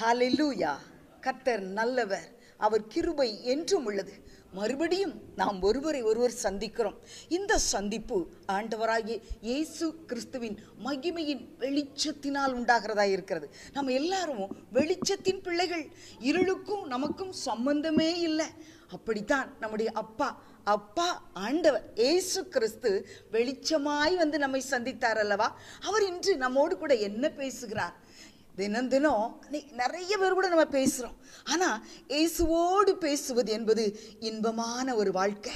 ஹalleluya. கர்த்தர் நல்லவர். அவர் கிருபை என்றும் உள்ளது. மறுபடியும் நாம் ஒருவரை ஒருவர் சந்திக்கிறோம். இந்த சந்திப்பு ஆண்டவராகிய இயேசு கிறிஸ்துவின் மகிமையின் வெளிச்சத்தினால் உண்டாகிறதா இருக்கிறது. நம்ம எல்லாரும் வெளிச்சத்தின் பிள்ளைகள். இருளுக்கும் நமக்கும் சம்பந்தமே இல்லை. அப்படித்தான் நம்முடைய அப்பா அப்பா ஆண்டவர் இயேசு கிறிஸ்து வெளிச்சமாய் வந்து நம்மை சந்தித்தார் அல்லவா? அவர் இன்று நம்மோடு கூட என்ன பேசுகிறார்? தினம் தினம் நிறைய பேர் கூட நம்ம பேசுகிறோம் ஆனால் இயேசுவோடு பேசுவது என்பது இன்பமான ஒரு வாழ்க்கை.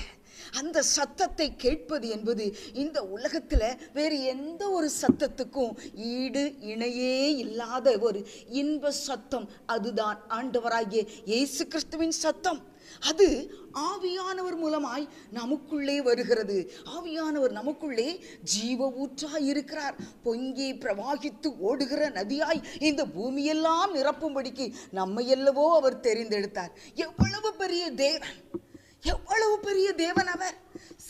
அந்த சத்தத்தை கேட்பது என்பது இந்த உலகத்தில் வேறு எந்த ஒரு சத்தத்துக்கும் ஈடு இணையே இல்லாத ஒரு இன்ப சத்தம். அதுதான் ஆண்டவராகிய இயேசு கிறிஸ்துவின் சத்தம். அது ஆவியானவர் மூலமாய் நமக்குள்ளே வருகிறது. ஆவியானவர் நமக்குள்ளே ஜீவ ஊற்றாய் இருக்கிறார். பொங்கி பிரவாகித்து ஓடுகிற நதியாய் இந்த பூமியெல்லாம் நிரப்பும்படிக்கு நம்மையல்லவோ அவர் தெரிந்தெடுத்தார். எவ்வளவு பெரிய தேவன். எவ்வளவு பெரிய தேவன் அவர்?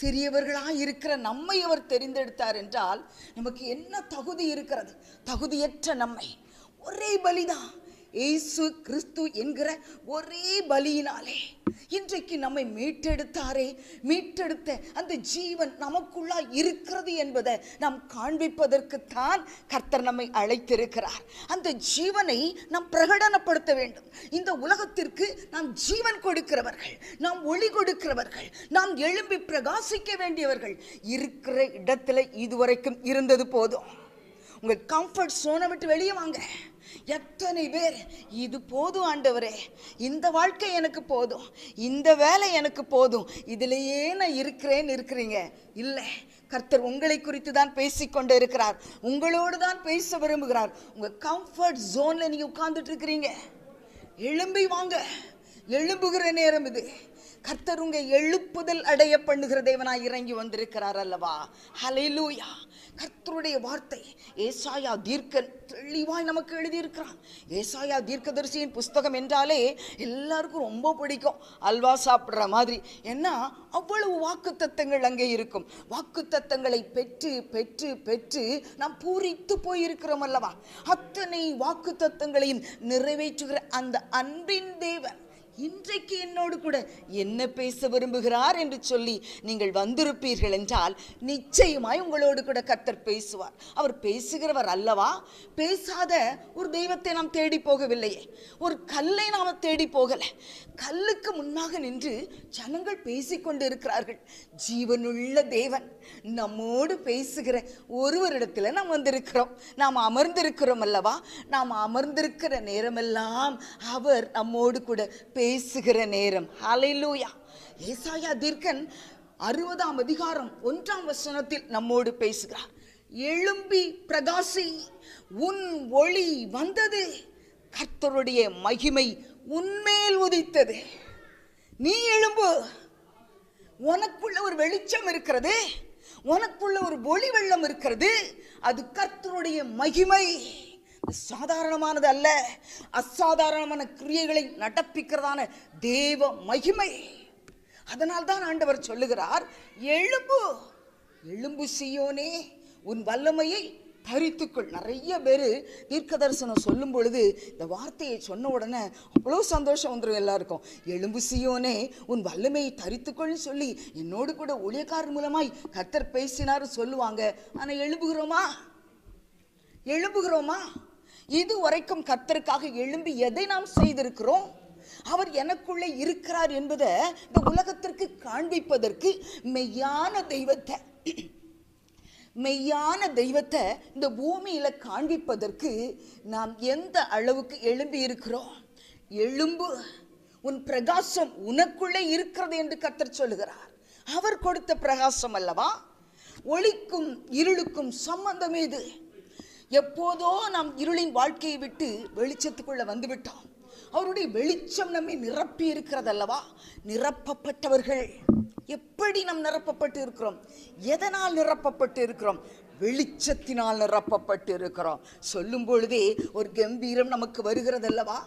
சிறியவர்களாக இருக்கிற நம்மை அவர் தெரிந்தெடுத்தார் என்றால் நமக்கு என்ன தகுதி இருக்கிறது? தகுதியற்ற நம்மை. ஒரே பலிதான். இயேசு கிறிஸ்து என்கிற ஒரே பலியினாலே இன்றைக்கு நம்மை மீட்டெடுத்தாரே மீட்டெடுத்த அந்த ஜீவன் நமக்குள்ளா இருக்கிறது என்பதை நாம் காண்பிப்பதற்குத்தான் கர்த்தர் நம்மை அழைத்திருக்கிறார். அந்த ஜீவனை நாம் பிரகடனப்படுத்த வேண்டும். இந்த உலகத்திற்கு நாம் ஜீவன் கொடுக்கிறவர்கள் நாம் ஒளி கொடுக்கிறவர்கள் நாம் எழும்பி பிரகாசிக்க வேண்டியவர்கள் இருக்கிற இடத்துல இதுவரைக்கும் இருந்தது போதும். உங்கள் கம்ஃபர்ட் சோனை விட்டு வெளியே வாங்க. எத்தனை பேர் இது போதும் ஆண்டவரே இந்த வாழ்க்கை எனக்கு போதும் இந்த வேலை எனக்கு போதும் இதிலேயே நான் இருக்கிறேன்னு இருக்கிறீங்க. இல்லை கர்த்தர் உங்களை குறித்து தான் பேசிக்கொண்டு இருக்கிறார். உங்களோடு தான் பேச விரும்புகிறார். உங்கள் கம்ஃபர்ட் ஜோனில் நீங்கள் உட்காந்துட்டு இருக்கிறீங்க. எழும்பி வாங்க. எழும்புகிற நேரம் இது. கர்த்தர் உங்க எழுப்புதல் அடைய பண்ணுகிற தேவனாய் இறங்கி வந்திருக்கிறார் அல்லவா? ஹலைலூயா கர்த்தருடைய வார்த்தை ஏசாயா தீர்க்கன் தெளிவாய் நமக்கு எழுதியிருக்கிறான். ஏசாயா தீர்க்கதரிசியின் புஸ்தகம் என்றாலே எல்லாருக்கும் ரொம்ப பிடிக்கும். அல்வா சாப்பிட்ற மாதிரி. ஏன்னா அவ்வளவு வாக்குத்தத்தங்கள் அங்கே இருக்கும். வாக்குத்தத்தங்களை பெற்று பெற்று பெற்று நாம் பூரித்து போயிருக்கிறோம் அல்லவா? அத்தனை வாக்குத்தத்தங்களையும் நிறைவேற்றுகிற அந்த அன்பின் தேவன் இன்றைக்கு என்னோடு கூட என்ன பேச விரும்புகிறார் என்று சொல்லி நீங்கள் வந்திருப்பீர்கள் என்றால் நிச்சயமாய் உங்களோடு கூட கர்த்தர் பேசுவார். அவர் பேசுகிறவர் அல்லவா? பேசாத ஒரு தெய்வத்தை நாம் தேடி போகவில்லையே. ஒரு கல்லை நாம் தேடி போகலை. கல்லுக்கு முன்னாக நின்று ஜனங்கள் பேசிக்கொண்டு இருக்கிறார்கள் ஜீவனுள்ள தேவன். நம்மோடு பேசுகிற ஒருவரிடத்தில் நாம் வந்திருக்கிறோம். நாம் அமர்ந்திருக்கிறோம் அல்லவா? நாம் அமர்ந்திருக்கிற நேரமெல்லாம் அவர் நம்மோடு கூட பேசுகிற நேரம். ஹalleluya ஏசாயா தீர்க்கன் அறுபதாம் அதிகாரம் ஒன்றாம் வசனத்தில் நம்மோடு பேசுகிறார். எழும்பி பிரகாசி உன் ஒளி வந்தது. கர்த்தருடைய மகிமை உன்மேல் உதித்தது. நீ எழும்பு. உனக்குள்ள ஒரு வெளிச்சம் இருக்கிறது உனக்குள்ள ஒரு ஒளி வெள்ளம் இருக்கிறது அது கர்த்தருடைய மகிமை. சாதாரணமானது அல்ல. அசாதாரணமான கிரியைகளை நடப்பிக்கிறதான தேவ மகிமை. அதனால் தான் ஆண்டவர் சொல்லுகிறார் எழும்பு எழும்பு சியோனே உன் வல்லமையை தரித்துக்கொள். நிறைய பேர் தீர்க்க தரிசனம் சொல்லும் பொழுது இந்த வார்த்தையை சொன்ன உடனே அவ்வளோ சந்தோஷம் வந்துடும் எல்லாருக்கும். எலும்பு சியோனே உன் வல்லமையை தரித்துக்கொள்னு சொல்லி என்னோடு கூட ஊழியக்காரர் மூலமாய் கத்தர் பேசினார் சொல்லுவாங்க. ஆனால் எழும்புகிறோமா? எழும்புகிறோமா? இது வரைக்கும் கத்தருக்காக எழும்பி எதை நாம் செய்திருக்கிறோம்? அவர் எனக்குள்ளே இருக்கிறார் என்பதை இந்த உலகத்திற்கு காண்பிப்பதற்கு மெய்யான தெய்வத்தை. மெய்யான தெய்வத்தை இந்த பூமியில காண்பிப்பதற்கு நாம் எந்த அளவுக்கு எழும்பி இருக்கிறோம்? எழும்பு உன் பிரகாசம் உனக்குள்ளே இருக்கிறது என்று கத்தர் சொல்லுகிறார். அவர் கொடுத்த பிரகாசம் அல்லவா? ஒளிக்கும் இருளுக்கும் சம்பந்தம் இது எப்போதோ நாம் இருளின் வாழ்க்கையை விட்டு வெளிச்சத்துக்குள்ள வந்துவிட்டோம். அவருடைய வெளிச்சம் நம்மை நிரப்பி இருக்கிறதல்லவா? நிரப்பப்பட்டவர்கள். எப்படி நாம் நிரப்பப்பட்டு இருக்கிறோம்? எதனால் நிரப்பப்பட்டு இருக்கிறோம்? வெளிச்சத்தினால் நிரப்பப்பட்டு இருக்கிறோம். சொல்லும் பொழுதே ஒரு கம்பீரம் நமக்கு வருகிறதல்லவா?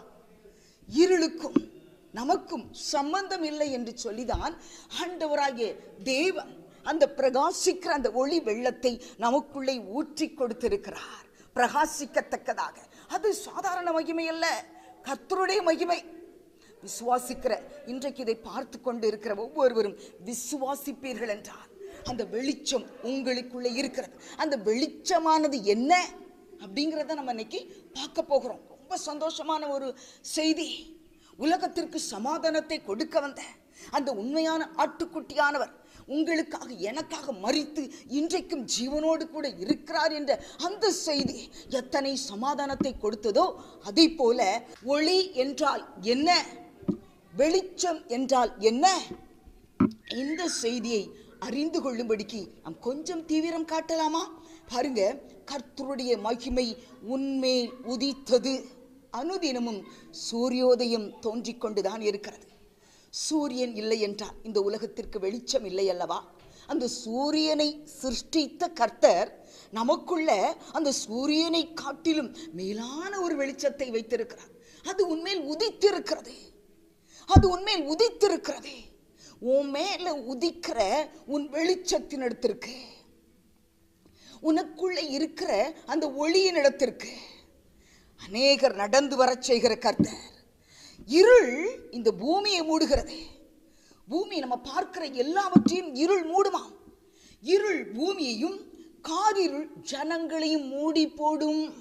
இருளுக்கும் நமக்கும் சம்பந்தம் இல்லை என்று சொல்லிதான் ஆண்டவராகிய தேவன் அந்த பிரகாசிக்கிற அந்த ஒளி வெள்ளத்தை நமக்குள்ளே ஊற்றி கொடுத்திருக்கிறார். பிரகாசிக்கத்தக்கதாக. அது சாதாரண மகிமை அல்ல. கத்தருடைய மகிமை. விசுவாசிக்கிற இன்றைக்கு இதை பார்த்து கொண்டு இருக்கிற ஒவ்வொருவரும் விசுவாசிப்பீர்கள் என்றால் அந்த வெளிச்சம் உங்களுக்குள்ளே இருக்கிறது. அந்த வெளிச்சமானது என்ன அப்படிங்கிறத நம்ம இன்னைக்கு பார்க்க போகிறோம். ரொம்ப சந்தோஷமான ஒரு செய்தி. உலகத்திற்கு சமாதானத்தை கொடுக்க வந்த அந்த உண்மையான ஆட்டுக்குட்டியானவர் உங்களுக்காக எனக்காக மறித்து இன்றைக்கும் ஜீவனோடு கூட இருக்கிறார் என்ற அந்த செய்தி எத்தனை சமாதானத்தை கொடுத்ததோ அதே போல ஒளி என்றால் என்ன? வெளிச்சம் என்றால் என்ன? இந்த செய்தியை அறிந்து கொள்ளும்படிக்கு நாம் கொஞ்சம் தீவிரம் காட்டலாமா? பாருங்க கர்த்தருடைய மகிமை உன்மேல் உதித்தது. அனுதினமும் சூரியோதயம் தோன்றிக் கொண்டுதான் இருக்கிறது. சூரியன் இல்லை என்றால் இந்த உலகத்திற்கு வெளிச்சம் இல்லை அல்லவா? அந்த சூரியனை சிருஷ்டித்த கர்த்தர் நமக்குள்ள அந்த சூரியனை காட்டிலும் மேலான ஒரு வெளிச்சத்தை வைத்திருக்கிறார். அது உண்மையில் உதித்திருக்கிறது. அது உண்மையில் உதித்திருக்கிறது. உன் மேல உதிக்கிற உன் வெளிச்சத்தின் இடத்திற்கு. உனக்குள்ள இருக்கிற அந்த ஒளியின் இடத்திற்கு. அநேகர் நடந்து வரச் செய்கிற கர்த்தர் இருள் இந்த பூமியை மூடுகிறது. பூமி நம்ம பார்க்கிற எல்லாவற்றையும் இருள் மூடுமாம் இருள் பூமியையும் காரிருள் ஜனங்களையும் மூடி போடும்.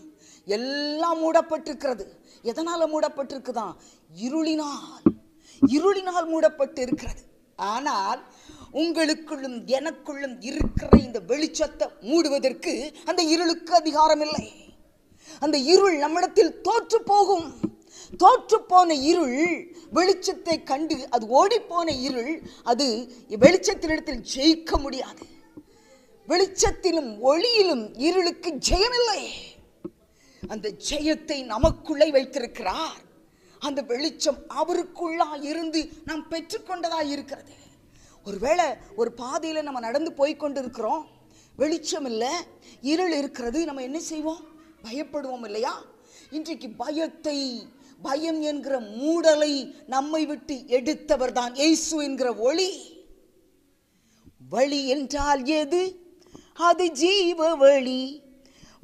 எல்லாம் மூடப்பட்டிருக்கிறது. எதனால மூடப்பட்டிருக்குதான் இருளினால். இருளினால் மூடப்பட்டு இருக்கிறது ஆனால் உங்களுக்குள்ளும் எனக்குள்ளும் இருக்கிற இந்த வெளிச்சத்தை மூடுவதற்கு அந்த இருளுக்கு அதிகாரம் இல்லை அந்த இருள் நம்மிடத்தில் தோற்று போகும் தோற்று போன இருள் வெளிச்சத்தை கண்டு அது ஓடிப்போன இருள் அது வெளிச்சத்தினிடத்தில் ஜெயிக்க முடியாது. வெளிச்சத்திலும் ஒளியிலும் இருளுக்கு ஜெயமில்லை. அந்த ஜெயத்தை நமக்குள்ளே வைத்திருக்கிறார். அந்த வெளிச்சம் அவருக்குள்ளா இருந்து நாம் பெற்றுக்கொண்டதா இருக்கிறது. ஒருவேளை ஒரு பாதையில் நம்ம நடந்து போய்கொண்டு இருக்கிறோம் வெளிச்சம் இல்லை இருள் இருக்கிறது நம்ம என்ன செய்வோம்? பயப்படுவோம் இல்லையா? இன்றைக்கு பயத்தை பயம் என்கிற மூடலை நம்மை விட்டு எடுத்தவர் தான் இயேசு என்கிற ஒளி. வழி என்றால் எது? அது ஜீவ வழி.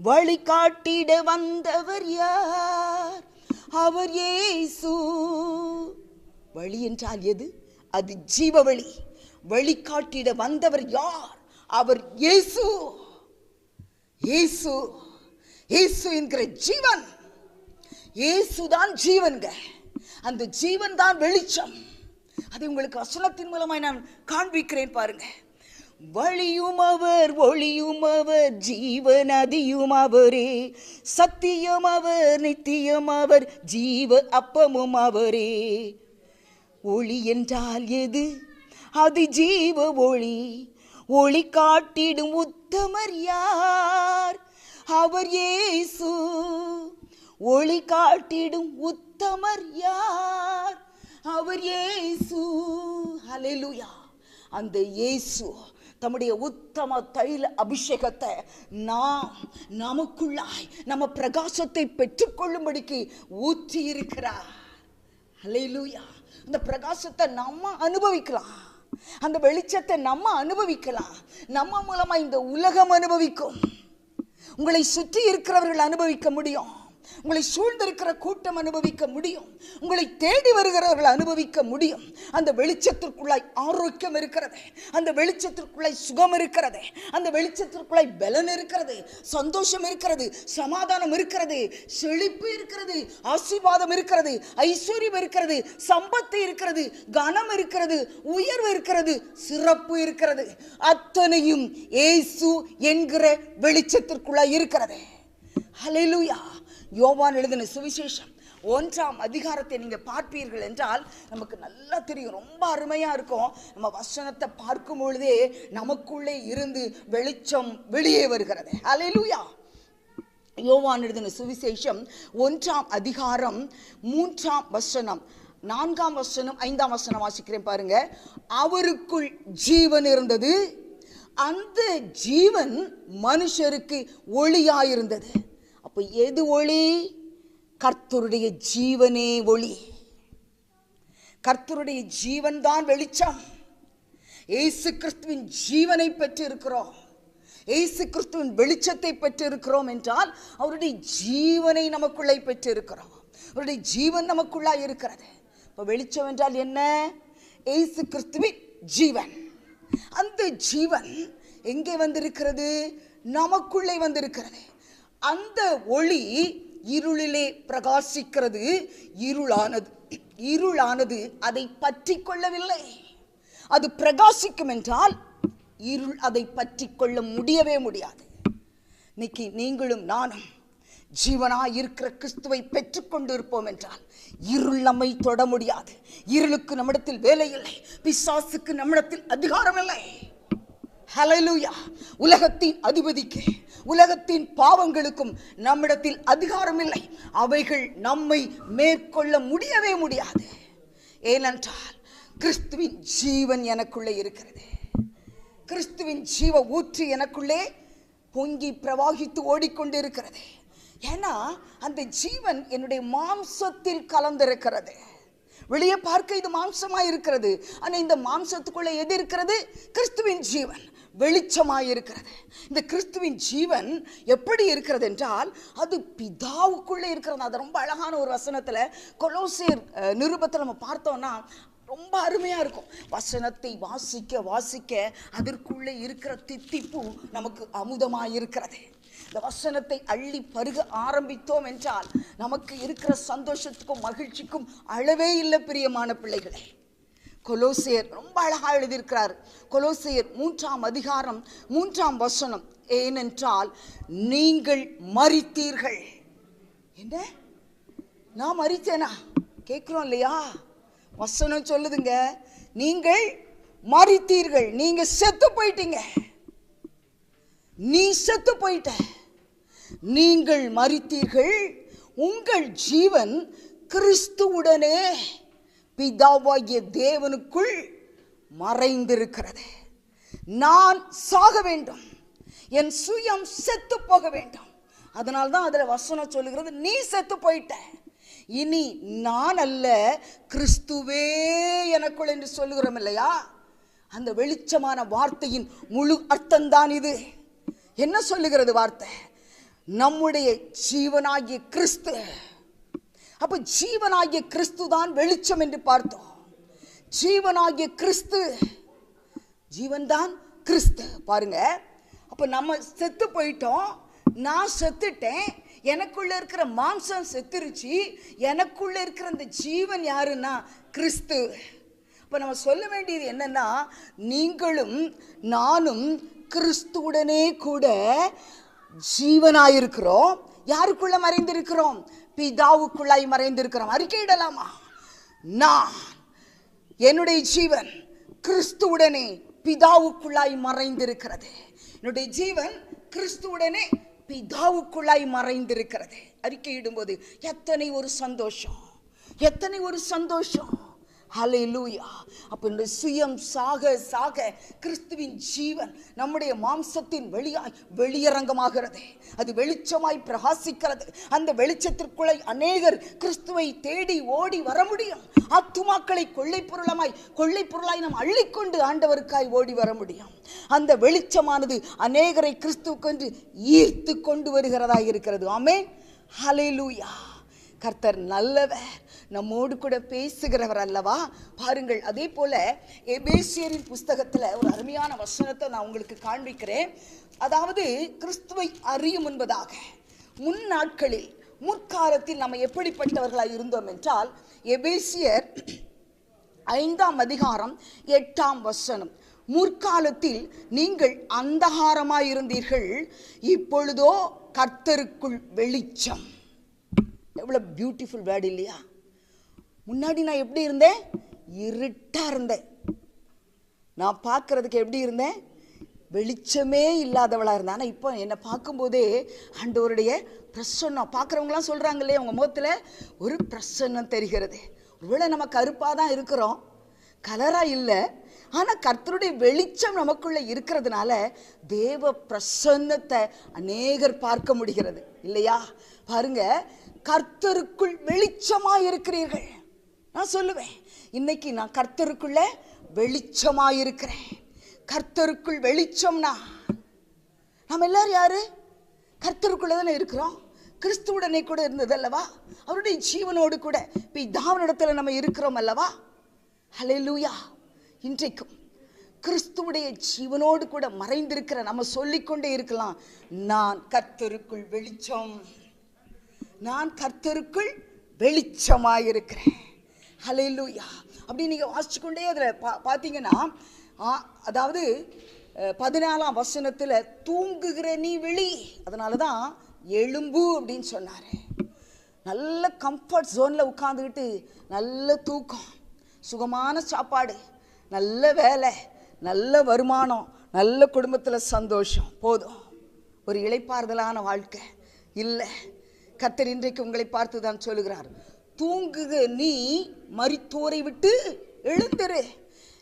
வழி காட்டிட வந்தவர் யார்? அவர் ஏசு வழி என்றால் எது? அது ஜீவ வழி. வழிகாட்டிட வந்தவர் யார்? அவர் இயேசு. இயேசு. இயேசு என்கிற ஜீவன். இயேசுதான் ஜீவன்க. அந்த ஜீவன் தான் வெளிச்சம். அதை உங்களுக்கு வசனத்தின் மூலமாய் நான் காண்பிக்கிறேன் பாருங்க. வழியும் அவர் ஒளியும் அவர் ஜீவநதியும் அவரே. சத்தியம் அவர் நித்தியம் அவர் ஜீவ அப்பமும் அவரே. ஒளி என்றால் எது? அது ஜீவ ஒளி. ஒளி காட்டிடும் உத்தமர் யார்? அவர் ஏசு. ஒளி காட்டிடும் உத்தமர் யார்? அவர் ஏசு. ஹalleluya. அந்த இயேசு தம்முடைய உத்தம தைல அபிஷேகத்தை நாம் நமக்குள்ளாய் நம்ம பிரகாசத்தை பெற்றுக்கொள்ளும்படிக்கு ஊற்றி இருக்கிறார் ஹalleluya. அந்த பிரகாசத்தை நம்ம அனுபவிக்கலாம். அந்த வெளிச்சத்தை நம்ம அனுபவிக்கலாம். நம்ம மூலமா இந்த உலகம் அனுபவிக்கும். உங்களை சுற்றி இருக்கிறவர்கள் அனுபவிக்க முடியும். உங்களை சூழ்ந்திருக்கிற கூட்டம் அனுபவிக்க முடியும். உங்களை தேடி வருகிறவர்கள் அனுபவிக்க முடியும். அந்த வெளிச்சத்திற்குள்ளாய் ஆரோக்கியம் இருக்கிறது. அந்த வெளிச்சத்திற்குள்ளாய் சுகம் இருக்கிறது. அந்த வெளிச்சத்திற்குள்ளாய் பலன் இருக்கிறது. சந்தோஷம் இருக்கிறது. சமாதானம் இருக்கிறது. செழிப்பு இருக்கிறது. ஆசீர்வாதம் இருக்கிறது. ஐஸ்வர்யம் இருக்கிறது. சம்பத்து இருக்கிறது. கனம் இருக்கிறது. உயர்வு இருக்கிறது. சிறப்பு இருக்கிறது. அத்தனையும் ஏசு என்கிற வெளிச்சத்திற்குள்ளாய் இருக்கிறது. ஹalleluya யோவான் எழுதின சுவிசேஷம் ஒன்றாம் அதிகாரத்தை நீங்கள் பார்ப்பீர்கள் என்றால் நமக்கு நல்லா தெரியும். ரொம்ப அருமையாக இருக்கும். நம்ம வசனத்தை பார்க்கும் பொழுதே நமக்குள்ளே இருந்து வெளிச்சம் வெளியே வருகிறது. ஹalleluya யோவான் எழுதின சுவிசேஷம் ஒன்றாம் அதிகாரம் மூன்றாம் வசனம். நான்காம் வசனம் ஐந்தாம் வசனம் வாசிக்கிறேன் பாருங்க. அவருக்குள் ஜீவன் இருந்தது. அந்த ஜீவன் மனுஷருக்கு ஒளியாயிருந்தது. அப்ப எது ஒளி? கர்த்தருடைய ஜீவனே ஒளி. கர்த்தருடைய ஜீவன் தான் வெளிச்சம். ஏசு கிறிஸ்துவின் ஜீவனை பெற்றிருக்கிறோம். ஏசு கிறிஸ்துவின் வெளிச்சத்தை பெற்றிருக்கிறோம் என்றால் அவருடைய ஜீவனை நமக்குள்ளே பெற்றிருக்கிறோம். அவருடைய ஜீவன் நமக்குள்ளா இருக்கிறது. இப்போ வெளிச்சம் என்றால் என்ன? ஏசு கிறிஸ்துவின் ஜீவன். அந்த ஜீவன் எங்கே வந்திருக்கிறது? நமக்குள்ளே வந்திருக்கிறது. அந்த ஒளி இருளிலே பிரகாசிக்கிறது இருளானது. இருளானது அதை பற்றி கொள்ளவில்லை. அது பிரகாசிக்கும் என்றால் இருள் அதை பற்றி கொள்ள முடியவே முடியாது. இன்னைக்கு நீங்களும் நானும் ஜீவனா இருக்கிற கிறிஸ்துவை பெற்றுக்கொண்டு இருப்போம் என்றால் இருள் நம்மை தொட முடியாது. இருளுக்கு நம்மிடத்தில் வேலை இல்லை. பிசாசுக்கு நம்மிடத்தில் அதிகாரம் இல்லை. ஹலலுயா உலகத்தின் அதிபதிக்கு உலகத்தின் பாவங்களுக்கும் நம்மிடத்தில் அதிகாரம் இல்லை அவைகள் நம்மை மேற்கொள்ள முடியவே முடியாது. ஏனென்றால் கிறிஸ்துவின் ஜீவன் எனக்குள்ளே இருக்கிறது. கிறிஸ்துவின் ஜீவ ஊற்று எனக்குள்ளே பொங்கி பிரவாகித்து ஓடிக்கொண்டிருக்கிறது. ஏன்னா அந்த ஜீவன் என்னுடைய மாம்சத்தில் கலந்திருக்கிறது. வெளியே பார்க்க இது மாம்சமாக இருக்கிறது ஆனால் இந்த மாம்சத்துக்குள்ளே எது இருக்கிறது? கிறிஸ்துவின் ஜீவன். வெளிச்சமாயிருக்கிறது. இந்த கிறிஸ்துவின் ஜீவன் எப்படி இருக்கிறது என்றால் அது பிதாவுக்குள்ளே இருக்கிறது. அது ரொம்ப அழகான ஒரு வசனத்தில் கொலோசியர் நிருபத்தில் நம்ம பார்த்தோம்னா ரொம்ப அருமையாக இருக்கும். வசனத்தை வாசிக்க வாசிக்க அதற்குள்ளே இருக்கிற தித்திப்பு நமக்கு அமுதமாக இருக்கிறது இந்த வசனத்தை அள்ளி பருக ஆரம்பித்தோம் என்றால் நமக்கு இருக்கிற சந்தோஷத்துக்கும் மகிழ்ச்சிக்கும் அளவே இல்லை பிரியமான பிள்ளைகளே. கொலோசியர் ரொம்ப அழகாக எழுதியிருக்கிறார். கொலோசியர் மூன்றாம் அதிகாரம் மூன்றாம் வசனம். ஏனென்றால் நீங்கள் மறித்தீர்கள் என்ன? நான் மறித்தேனா கேட்குறோம் இல்லையா? வசனம் சொல்லுதுங்க. நீங்கள் மறித்தீர்கள் நீங்க செத்து போயிட்டீங்க. நீ செத்து போயிட்ட. நீங்கள் மறித்தீர்கள் உங்கள் ஜீவன் கிறிஸ்துவுடனே. பிதாவாகிய தேவனுக்குள் மறைந்திருக்கிறது. நான் சாக வேண்டும். என் சுயம் செத்து போக வேண்டும். அதனால தான் அதில் வசனம் சொல்லுகிறது நீ செத்து போயிட்ட. இனி நான் அல்ல கிறிஸ்துவே எனக்குள் என்று சொல்லுகிறோம் இல்லையா? அந்த வெளிச்சமான வார்த்தையின் முழு அர்த்தம்தான் இது. என்ன சொல்லுகிறது வார்த்தை? நம்முடைய ஜீவனாகிய கிறிஸ்து அப்போ ஜீவனாகிய கிறிஸ்து தான் வெளிச்சம் என்று பார்த்தோம். ஜீவனாகிய கிறிஸ்து ஜீவன்தான் கிறிஸ்து. பாருங்க. அப்போ நம்ம செத்து போயிட்டோம். நான் செத்துட்டேன். எனக்குள்ள இருக்கிற மாம்சம் செத்துருச்சு. எனக்குள்ள இருக்கிற அந்த ஜீவன் யாருன்னா கிறிஸ்து. இப்போ நம்ம சொல்ல வேண்டியது என்னன்னா நீங்களும் நானும் கிறிஸ்துவுடனே கூட ஜீவனாயிருக்கிறோம். யாருக்குள்ள மறைந்திருக்கிறோம்? பிதாவுக்குள்ளாய் மறைந்திருக்கிறோம். அறிக்கையிடலாமா? நான் என்னுடைய ஜீவன் கிறிஸ்துவுடனே பிதாவுக்குள்ளாய் மறைந்திருக்கிறது. என்னுடைய ஜீவன் கிறிஸ்துவுடனே பிதாவுக்குள்ளாய் மறைந்திருக்கிறது. அறிக்கையிடும்போது எத்தனை ஒரு சந்தோஷம். எத்தனை ஒரு சந்தோஷம். ஹalleluya அப்போ இந்த சுயம் சாக சாக கிறிஸ்துவின் ஜீவன் நம்முடைய மாம்சத்தின் வெளியாய் வெளியரங்கமாகிறது. அது வெளிச்சமாய் பிரகாசிக்கிறது. அந்த வெளிச்சத்திற்குள்ளே அநேகர் கிறிஸ்துவை தேடி ஓடி வர முடியும். ஆத்துமாக்களை கொள்ளை பொருளமாய் கொள்ளை பொருளாய் நாம் அள்ளிக்கொண்டு ஆண்டவருக்காய் ஓடி வர முடியும். அந்த வெளிச்சமானது அநேகரை கிறிஸ்துவுக்கென்று ஈர்த்து கொண்டு வருகிறதாக இருக்கிறது. ஆமே லூயா கர்த்தர் நல்லவர் நம்மோடு கூட பேசுகிறவர் அல்லவா? பாருங்கள் அதே போல எபேசியரின் புஸ்தகத்தில் ஒரு அருமையான வசனத்தை நான் உங்களுக்கு காண்பிக்கிறேன். அதாவது கிறிஸ்துவை அறியும் என்பதாக. முன் நாட்களில் முற்காலத்தில் நம்ம எப்படிப்பட்டவர்களாக இருந்தோம் என்றால் எபேசியர் ஐந்தாம் அதிகாரம் எட்டாம் வசனம். முற்காலத்தில் நீங்கள் அந்தகாரமாய் இருந்தீர்கள் இப்பொழுதோ கர்த்தருக்குள் வெளிச்சம். எவ்வளோ பியூட்டிஃபுல் வேர்டு இல்லையா? முன்னாடி நான் எப்படி இருந்தேன்? இருட்டாக இருந்தேன். நான் பார்க்குறதுக்கு எப்படி இருந்தேன்? வெளிச்சமே இல்லாதவளாக இருந்தேன். ஆனால் இப்போ என்னை பார்க்கும்போதே ஆண்டவருடைய பிரசன்னம். பார்க்குறவங்களாம் சொல்கிறாங்க இல்லையா உங்கள் முகத்தில் ஒரு பிரசன்னம் தெரிகிறது. ஒருவேளை நம்ம கருப்பாக தான் இருக்கிறோம். கலராக இல்லை. ஆனால் கர்த்தருடைய வெளிச்சம் நமக்குள்ளே இருக்கிறதுனால தேவ பிரசன்னத்தை அநேகர் பார்க்க முடிகிறது. இல்லையா? பாருங்க கர்த்தருக்குள் வெளிச்சமாக இருக்கிறீர்கள் நான் சொல்லுவேன் இன்னைக்கு நான் கர்த்தருக்குள்ள வெளிச்சமாக இருக்கிறேன் கர்த்தருக்குள் வெளிச்சம்னா நம்ம எல்லாரும் யாரு? கர்த்தருக்குள்ள தானே இருக்கிறோம் கிறிஸ்துவுடனே கூட இருந்தது அல்லவா அவருடைய ஜீவனோடு கூட பிதாவினிடத்தில் நம்ம இருக்கிறோம் அல்லவா? ஹalleluya. இன்றைக்கும் கிறிஸ்துவுடைய ஜீவனோடு கூட மறைந்திருக்கிற நம்ம சொல்லிக்கொண்டே இருக்கலாம். நான் கர்த்தருக்குள் வெளிச்சம். நான் கர்த்தருக்குள் வெளிச்சமாயிருக்கிறேன். லூயா அப்படி நீங்கள் வாசிச்சு கொண்டே அதில் பா பார்த்தீங்கன்னா அதாவது பதினாலாம் வசனத்தில் தூங்குகிற நீ வெளி. அதனால தான் எலும்பு அப்படின்னு சொன்னார். நல்ல கம்ஃபர்ட் ஜோனில் உட்காந்துக்கிட்டு நல்ல தூக்கம் சுகமான சாப்பாடு நல்ல வேலை நல்ல வருமானம் நல்ல குடும்பத்தில் சந்தோஷம் போதும். ஒரு இளைப்பாறுதலான வாழ்க்கை. இல்லை கத்தர் இன்றைக்கு உங்களை பார்த்து தான் சொல்லுகிறார். தூங்குக நீ மரித்தோரை விட்டு எழுந்துரு.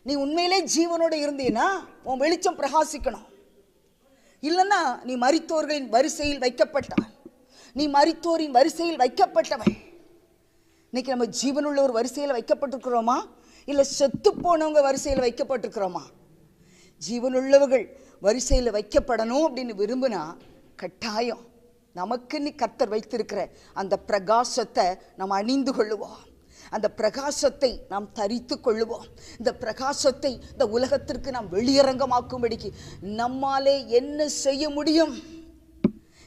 நீ உண்மையிலே ஜீவனோட இருந்தீன்னா உன் வெளிச்சம் பிரகாசிக்கணும். இல்லைன்னா நீ மறித்தோர்களின் வரிசையில் வைக்கப்பட்டான் நீ மறித்தோரின் வரிசையில் வைக்கப்பட்டவன். இன்னைக்கு நம்ம ஜீவனுள்ள ஒரு வரிசையில் வைக்கப்பட்டிருக்கிறோமா? இல்லை செத்து போனவங்க வரிசையில் வைக்கப்பட்டிருக்கிறோமா? ஜீவனுள்ளவர்கள் வரிசையில் வைக்கப்படணும் அப்படின்னு விரும்பினா கட்டாயம். நமக்குன்னு கர்த்தர் வைத்திருக்கிற அந்த பிரகாசத்தை நாம் அணிந்து கொள்ளுவோம். அந்த பிரகாசத்தை நாம் தரித்து கொள்ளுவோம். இந்த பிரகாசத்தை இந்த உலகத்திற்கு நாம் வெளியரங்கமாக்கும்படிக்கு நம்மாலே என்ன செய்ய முடியும்?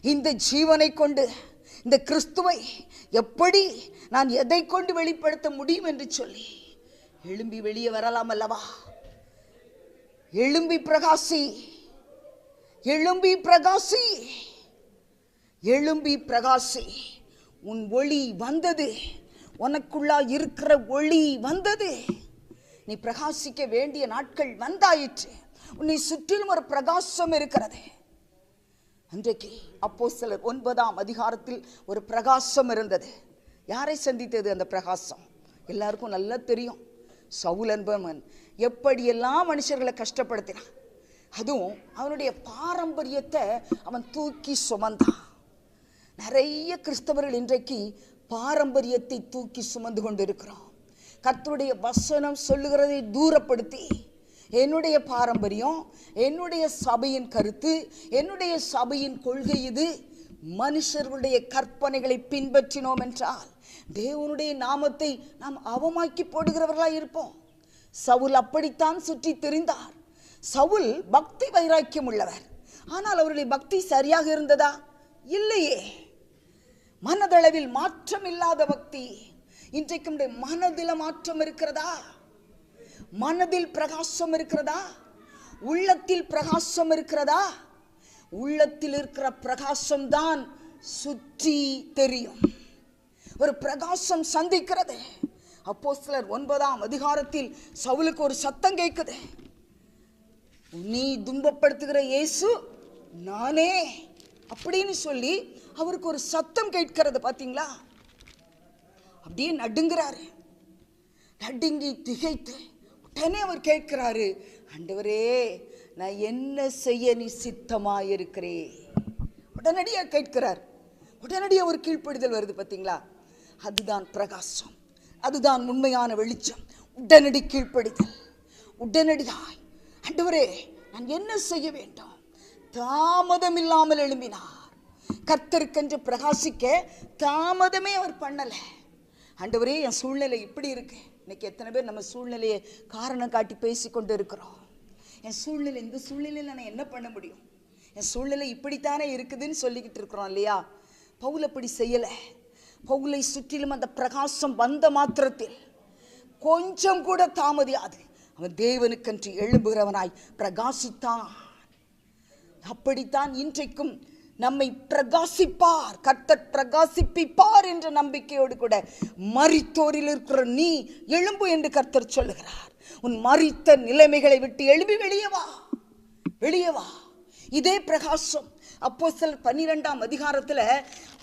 இந்த ஜீவனை கொண்டு இந்த கிறிஸ்துவை எப்படி நான் எதை கொண்டு வெளிப்படுத்த முடியும் என்று சொல்லி எழும்பி வெளியே வரலாம் அல்லவா? எழும்பி பிரகாசி எழும்பி பிரகாசி. எழும்பி பிரகாசி உன் ஒளி வந்தது. உனக்குள்ளா இருக்கிற ஒளி வந்தது. நீ பிரகாசிக்க வேண்டிய நாட்கள் வந்தாயிற்று. உன்னை சுற்றிலும் ஒரு பிரகாசம் இருக்கிறது. அன்றைக்கு அப்போ சிலர் ஒன்பதாம் அதிகாரத்தில் ஒரு பிரகாசம் இருந்தது. யாரை சந்தித்தது அந்த பிரகாசம்? எல்லாருக்கும் நல்லா தெரியும். சவுல் என்பவன் எப்படியெல்லாம் மனுஷர்களை கஷ்டப்படுத்தினான். அதுவும் அவனுடைய பாரம்பரியத்தை அவன் தூக்கி சுமந்தான். நிறைய கிறிஸ்தவர்கள் இன்றைக்கு பாரம்பரியத்தை தூக்கி சுமந்து கொண்டு இருக்கிறோம் கர்த்தருடைய வசனம் சொல்லுகிறதை தூரப்படுத்தி என்னுடைய பாரம்பரியம் என்னுடைய சபையின் கருத்து என்னுடைய சபையின் கொள்கை இது. மனுஷர்களுடைய கற்பனைகளை பின்பற்றினோம் என்றால் தேவனுடைய நாமத்தை நாம் அவமாக்கி போடுகிறவர்களாக இருப்போம். சவுல் அப்படித்தான் சுற்றி தெரிந்தார். சவுல் பக்தி வைராக்கியம் உள்ளவர். ஆனால் அவருடைய பக்தி சரியாக இருந்ததா? இல்லையே. மனதளவில் மாற்றம் இல்லாத பக்தி. இன்றைக்கு நம்முடைய மனதில மாற்றம் இருக்கிறதா? மனதில் பிரகாசம் இருக்கிறதா? உள்ளத்தில் பிரகாசம் இருக்கிறதா? உள்ளத்தில் இருக்கிற பிரகாசம் தான் சுற்றி தெரியும். ஒரு பிரகாசம் சந்திக்கிறது. அப்போ சிலர் ஒன்பதாம் அதிகாரத்தில் சவுலுக்கு ஒரு சத்தம் கேட்குது. நீ துன்பப்படுத்துகிற இயேசு நானே அப்படின்னு சொல்லி அவருக்கு ஒரு சத்தம் கேட்கிறது பார்த்தீங்களா அப்படியே நடுங்கிறாரு. நடுங்கி திகைத்து உடனே அவர் கேட்கிறாரு ஆண்டவரே நான் என்ன செய்ய நீ சித்தமாயிருக்கிறே உடனடியா கேட்கிறார். உடனடியா ஒரு கீழ்ப்படிதல் வருது பார்த்தீங்களா அதுதான் பிரகாசம். அதுதான் உண்மையான வெளிச்சம். உடனடி கீழ்ப்படிதல். உடனடியாய் ஆண்டவரே நான் என்ன செய்ய வேண்டும்? தாமதம் இல்லாமல் எழும்பினார். கத்தருக்கென்று பிரகாசிக்க தாமதமே அவர் பண்ணலை. ஆண்டவரே என் சூழ்நிலை இப்படி இருக்கு. இன்னைக்கு எத்தனை பேர் நம்ம சூழ்நிலையை காரணம் காட்டி பேசி கொண்டு இருக்கிறோம் என் சூழ்நிலை இந்த சூழ்நிலையில் நான் என்ன பண்ண முடியும்? என் சூழ்நிலை இப்படித்தானே இருக்குதுன்னு சொல்லிக்கிட்டு இருக்கிறோம் இல்லையா? பவுல் அப்படி செய்யலை. பவுலை சுற்றிலும் அந்த பிரகாசம் வந்த மாத்திரத்தில் கொஞ்சம் கூட தாமதியாது. அவன் தேவனுக்கென்று எழும்புகிறவனாய் பிரகாசித்தான். அப்படித்தான் இன்றைக்கும் நம்மை பிரகாசிப்பார். கர்த்தர் பிரகாசிப்பிப்பார் என்ற நம்பிக்கையோடு கூட மறித்தோரில் இருக்கிற நீ எழும்பு என்று கர்த்தர் சொல்லுகிறார். உன் மறித்த நிலைமைகளை விட்டு எழும்பி வெளியே வா. வெளியே வா. இதே பிரகாசம் அப்போ சில பன்னிரெண்டாம் அதிகாரத்தில்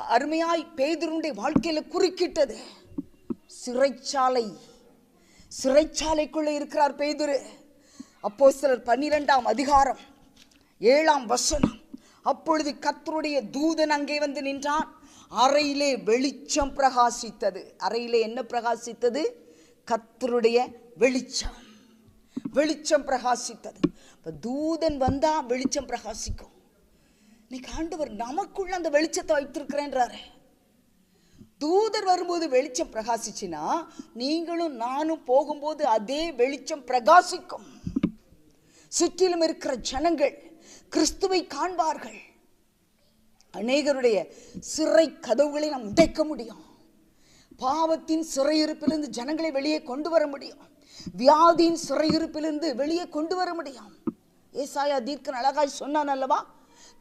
அருமையாய் பேதருடைய வாழ்க்கையில் குறுக்கிட்டது. சிறைச்சாலை. சிறைச்சாலைக்குள்ளே இருக்கிறார் பேதுரு. அப்போ சிலர் பன்னிரெண்டாம் அதிகாரம் ஏழாம் வசனம். அப்பொழுது கத்தருடைய தூதன் அங்கே வந்து நின்றான். அறையிலே வெளிச்சம் பிரகாசித்தது. அறையிலே என்ன பிரகாசித்தது? கத்தருடைய வெளிச்சம். வெளிச்சம் பிரகாசித்தது. இப்போ தூதன் வந்தால் வெளிச்சம் பிரகாசிக்கும். இன்னைக்கு ஆண்டவர் நமக்குள்ள அந்த வெளிச்சத்தை வைத்திருக்கிறேன்றாரு. தூதர் வரும்போது வெளிச்சம் பிரகாசிச்சுன்னா நீங்களும் நானும் போகும்போது அதே வெளிச்சம் பிரகாசிக்கும். சுற்றிலும் இருக்கிற ஜனங்கள் கிறிஸ்துவை காண்பார்கள். அநேகருடைய சிறை கதவுகளை நாம் உடைக்க முடியும். பாவத்தின் சிறையிருப்பிலிருந்து ஜனங்களை வெளியே கொண்டு வர முடியும். வியாதியின் சிறையிருப்பிலிருந்து வெளியே கொண்டு வர முடியும். ஏசாயா தீர்க்கன் அழகாய் சொன்னான் அல்லவா?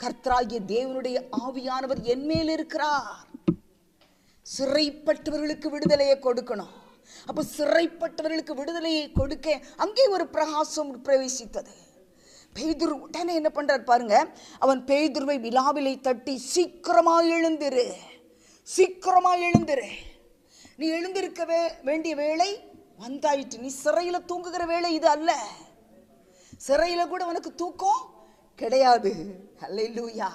கர்த்தராகிய தேவனுடைய ஆவியானவர் என்மேல் இருக்கிறார். சிறைப்பட்டவர்களுக்கு விடுதலையை கொடுக்கணும். அப்போ சிறைப்பட்டவர்களுக்கு விடுதலையை கொடுக்க அங்கே ஒரு பிரகாசம் பிரவேசித்தது. பேதுரு உடனே என்ன பண்ணுறார் பாருங்க. அவன் பேதுருவை விழாவிலை தட்டி சீக்கிரமாக எழுந்திரு. சீக்கிரமாக எழுந்திரு. நீ எழுந்திருக்கவே வேண்டிய வேலை வந்தாயிற்று. நீ சிறையில் தூங்குகிற வேலை இது அல்ல. சிறையில் கூட உனக்கு தூக்கம் கிடையாது. அல்லேலூயா.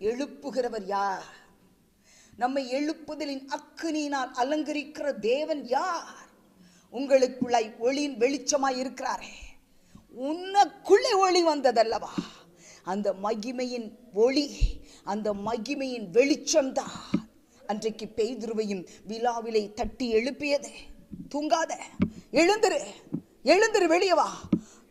எழுப்புகிறவர் யார்? நம்மை எழுப்புதலின் அக்குனியினால் அலங்கரிக்கிற தேவன் யார்? உங்களுக்குள்ளாய் ஒளியின் வெளிச்சமாய் இருக்கிறாரே. உனக்குள்ளே ஒளி வந்ததல்லவா? அந்த மகிமையின் ஒளி அந்த மகிமையின் வெளிச்சம்தான் அன்றைக்கு பெய்துருவையும் விழாவிலை தட்டி எழுப்பியது. தூங்காத எழுந்துரு எழுந்துரு வெளியே வா.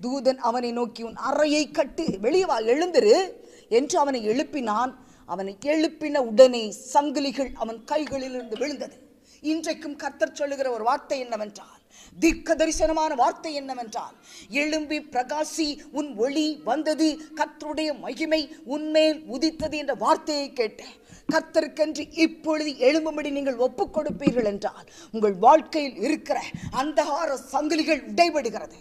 தூதன் அவனை நோக்கி உன் அறையை கட்டு வெளியே வா எழுந்துரு என்று அவனை எழுப்பினான். அவனை எழுப்பின உடனே சங்கிலிகள் அவன் கைகளிலிருந்து விழுந்தது. இன்றைக்கும் கர்த்தர் சொல்லுகிற ஒரு வார்த்தை என்னவென்றால் தீர்க்க தரிசனமான வார்த்தை என்னவென்றால் எழும்பி பிரகாசி உன் ஒளி வந்தது கத்தருடைய மகிமை உன்மேல் உதித்தது என்ற வார்த்தையை கேட்டேன். கத்தருக்கென்று இப்பொழுது எழும்பும்படி நீங்கள் ஒப்புக் கொடுப்பீர்கள் என்றால் உங்கள் வாழ்க்கையில் இருக்கிற அந்தகார சங்கிலிகள் உடைபடுகிறது.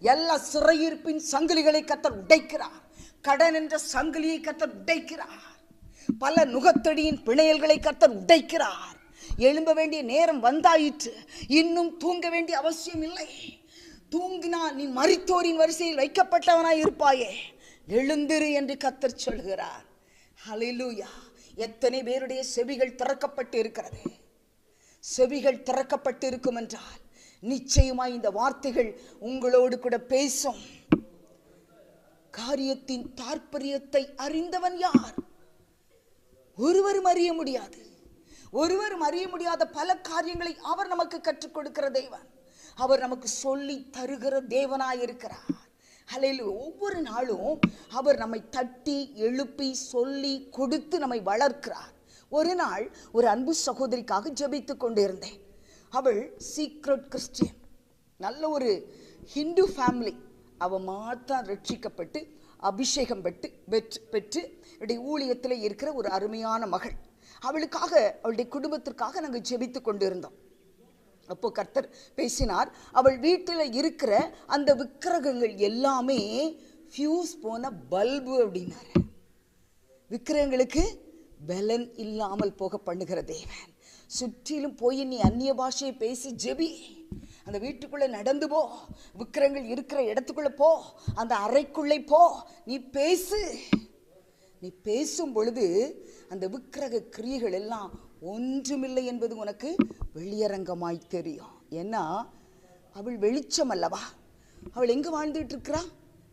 எல்லா சிறையிருப்பின் சங்கிலிகளை கத்தர் உடைக்கிறார். கடன் என்ற சங்கிலியை கத்தர் உடைக்கிறார். பல நுகத்தடியின் பிணையல்களை கத்தர் உடைக்கிறார். எழும்ப வேண்டிய நேரம் வந்தாயிற்று. இன்னும் தூங்க வேண்டிய அவசியம் இல்லை. தூங்கினால் நீ மறித்தோரின் வரிசையில் வைக்கப்பட்டவனாய் இருப்பாயே. எழுந்திரு என்று கத்தர் சொல்கிறார். ஹalleluya. எத்தனை பேருடைய செவிகள் திறக்கப்பட்டு இருக்கிறது. செவிகள் திறக்கப்பட்டு இருக்கும் என்றால் நிச்சயமாய் இந்த வார்த்தைகள் உங்களோடு கூட பேசும். காரியத்தின் தாற்பயத்தை அறிந்தவன் யார்? ஒருவரும் அறிய முடியாது. ஒருவரும் அறிய முடியாத பல காரியங்களை அவர் நமக்கு கற்றுக் கொடுக்கிற தேவன். அவர் நமக்கு சொல்லி தருகிற தேவனாய் இருக்கிறார். ஹலையில் ஒவ்வொரு நாளும் அவர் நம்மை தட்டி எழுப்பி சொல்லி கொடுத்து நம்மை வளர்க்கிறார். ஒரு நாள் ஒரு அன்பு சகோதரிக்காக ஜெபித்து கொண்டிருந்தேன். அவள் சீக்ரெட் கிறிஸ்டியன் நல்ல ஒரு ஹிந்து ஃபேமிலி அவள் மாத்தான் ரட்சிக்கப்பட்டு அபிஷேகம் பெற்று பெற்று பெற்று என்னுடைய ஊழியத்தில் இருக்கிற ஒரு அருமையான மகள். அவளுக்காக அவளுடைய குடும்பத்திற்காக நாங்கள் ஜெபித்து கொண்டிருந்தோம். அப்போ கர்த்தர் பேசினார் அவள் வீட்டில் இருக்கிற அந்த விக்கிரகங்கள் எல்லாமே ஃபியூஸ் போன பல்பு அப்படின்னாரு. விக்கிரகங்களுக்கு பலன் இல்லாமல் போக பண்ணுகிற தேவன். சுற்றிலும் போய் நீ அந்நிய பாஷையை பேசி ஜெபி. அந்த வீட்டுக்குள்ளே நடந்து போ. விக்கிரங்கள் இருக்கிற இடத்துக்குள்ளே போ. அந்த அறைக்குள்ளே போ. நீ பேசு. நீ பேசும் பொழுது அந்த விக்கிரக கிரியைகள் எல்லாம் ஒன்றுமில்லை என்பது உனக்கு வெளியரங்கமாய் தெரியும். ஏன்னா அவள் வெளிச்சம் அல்லவா? அவள் எங்கே வாழ்ந்துட்டு இருக்கிறா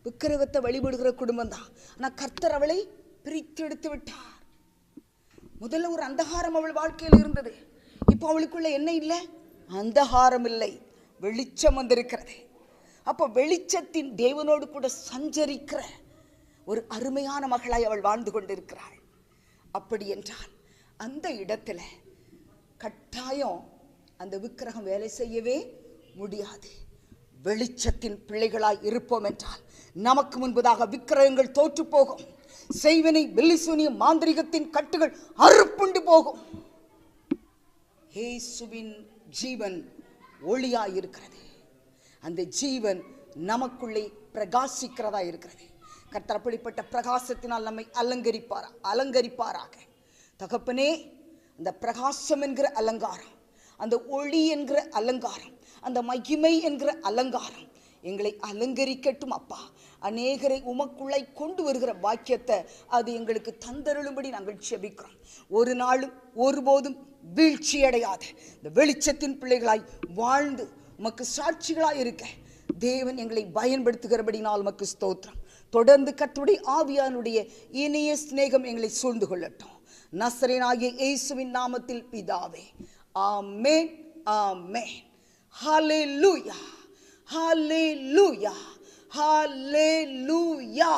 விக்கிரகத்தை வழிபடுகிற குடும்பம் தான் ஆனால் கர்த்தர் அவளை பிரித்து எடுத்து விட்டார். முதல்ல ஒரு அந்தகாரம் அவள் வாழ்க்கையில் இருந்தது. இப்போ அவளுக்குள்ள என்ன இல்லை? அந்தகாரம் இல்லை. வெளிச்சம் வந்திருக்கிறது. அப்போ வெளிச்சத்தின் தேவனோடு கூட சஞ்சரிக்கிற ஒரு அருமையான மகளாய் அவள் வாழ்ந்து கொண்டிருக்கிறாள். அப்படி என்றால் அந்த இடத்துல கட்டாயம் அந்த விக்கிரகம் வேலை செய்யவே முடியாது. வெளிச்சத்தின் பிள்ளைகளாய் இருப்போம் என்றால் நமக்கு முன்பதாக விக்கிரகங்கள் தோற்று போகும். செய்வினை வெள்ளிசூனிய மாந்திரிகத்தின் கட்டுகள் அறுப்புண்டு போகும். இயேசுவின் ஜீவன் ஒளியாய் இருக்கிறது அந்த ஜீவன் நமக்குள்ளே பிரகாசிக்கிறதா இருக்கிறது கர்த்தர் அப்படிப்பட்ட பிரகாசத்தினால் நம்மை அலங்கரிப்பாரா அலங்கரிப்பாராக. தகப்பனே அந்த பிரகாசம் என்கிற அலங்காரம் அந்த ஒளி என்கிற அலங்காரம் அந்த மகிமை என்கிற அலங்காரம் எங்களை அலங்கரிக்கட்டும் அப்பா. அநேகரை உமக்குள்ளை கொண்டு வருகிற பாக்கியத்தை அது எங்களுக்கு தந்தருளும்படி நாங்கள் செபிக்கிறோம் ஒரு நாளும் ஒருபோதும் வீழ்ச்சி அடையாத இந்த வெளிச்சத்தின் பிள்ளைகளாய் வாழ்ந்து உமக்கு சாட்சிகளாய் இருக்க தேவன் எங்களை பயன்படுத்துகிறபடினால் உமக்கு ஸ்தோத்திரம். தொடர்ந்து கத்துடைய ஆவியானுடைய இனிய சிநேகம் எங்களை சூழ்ந்து கொள்ளட்டும். நசரன் ஆகிய இயேசுவின் நாமத்தில் பிதாவே. ஆமேன் ஆமேன். ஹலே லூயா ஹலே லூயா ஹலே லூயா